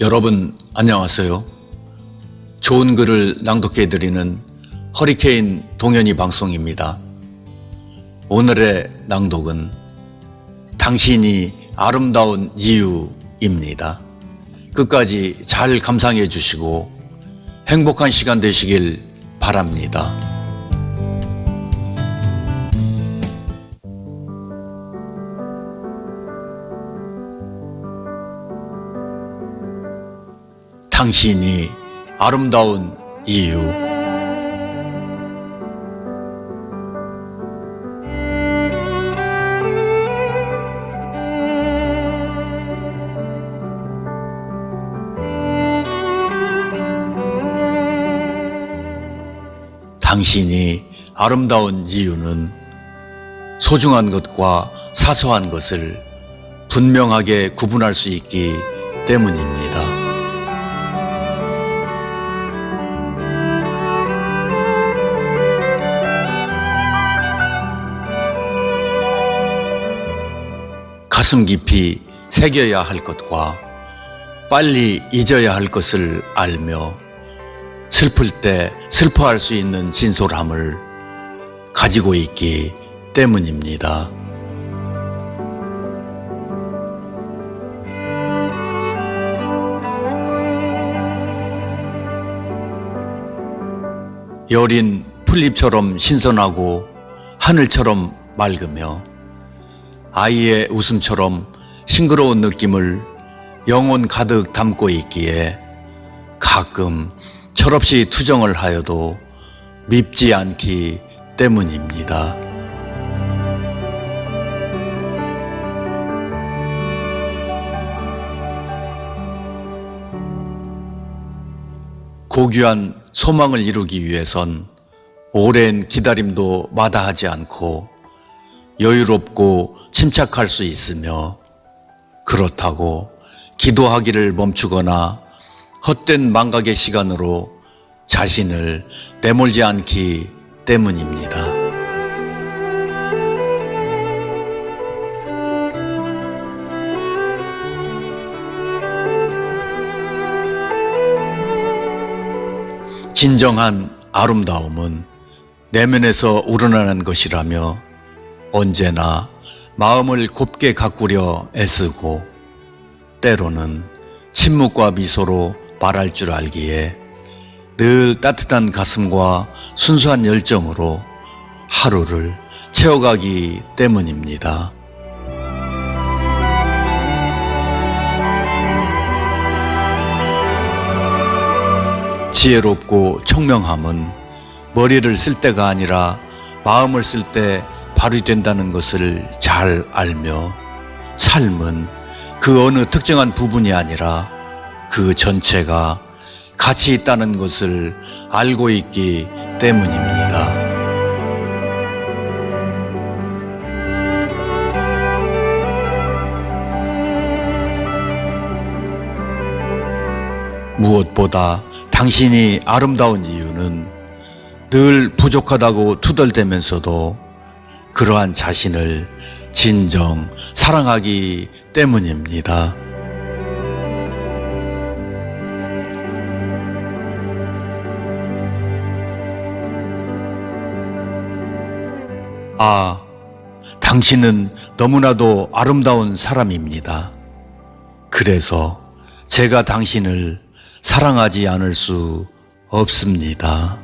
여러분 안녕하세요. 좋은 글을 낭독해 드리는 허리케인 동현이 방송입니다. 오늘의 낭독은 당신이 아름다운 이유입니다. 끝까지 잘 감상해 주시고 행복한 시간 되시길 바랍니다. 당신이 아름다운 이유. 당신이 아름다운 이유는 소중한 것과 사소한 것을 분명하게 구분할 수 있기 때문입니다. 가슴 깊이 새겨야 할 것과 빨리 잊어야 할 것을 알며 슬플 때 슬퍼할 수 있는 진솔함을 가지고 있기 때문입니다. 여린 풀잎처럼 신선하고 하늘처럼 맑으며 아이의 웃음처럼 싱그러운 느낌을 영혼 가득 담고 있기에 가끔 철없이 투정을 하여도 밉지 않기 때문입니다. 고귀한 소망을 이루기 위해선 오랜 기다림도 마다하지 않고 여유롭고 침착할 수 있으며 그렇다고 기도하기를 멈추거나 헛된 망각의 시간으로 자신을 내몰지 않기 때문입니다. 진정한 아름다움은 내면에서 우러나는 것이라며 언제나 마음을 곱게 가꾸려 애쓰고 때로는 침묵과 미소로 말할 줄 알기에 늘 따뜻한 가슴과 순수한 열정으로 하루를 채워가기 때문입니다. 지혜롭고 청명함은 머리를 쓸 때가 아니라 마음을 쓸때 발휘된다는 것을 잘 알며 삶은 그 어느 특정한 부분이 아니라 그 전체가 가치 있다는 것을 알고 있기 때문입니다. 무엇보다 당신이 아름다운 이유는 늘 부족하다고 투덜대면서도 그러한 자신을 진정 사랑하기 때문입니다. 아, 당신은 너무나도 아름다운 사람입니다. 그래서 제가 당신을 사랑하지 않을 수 없습니다.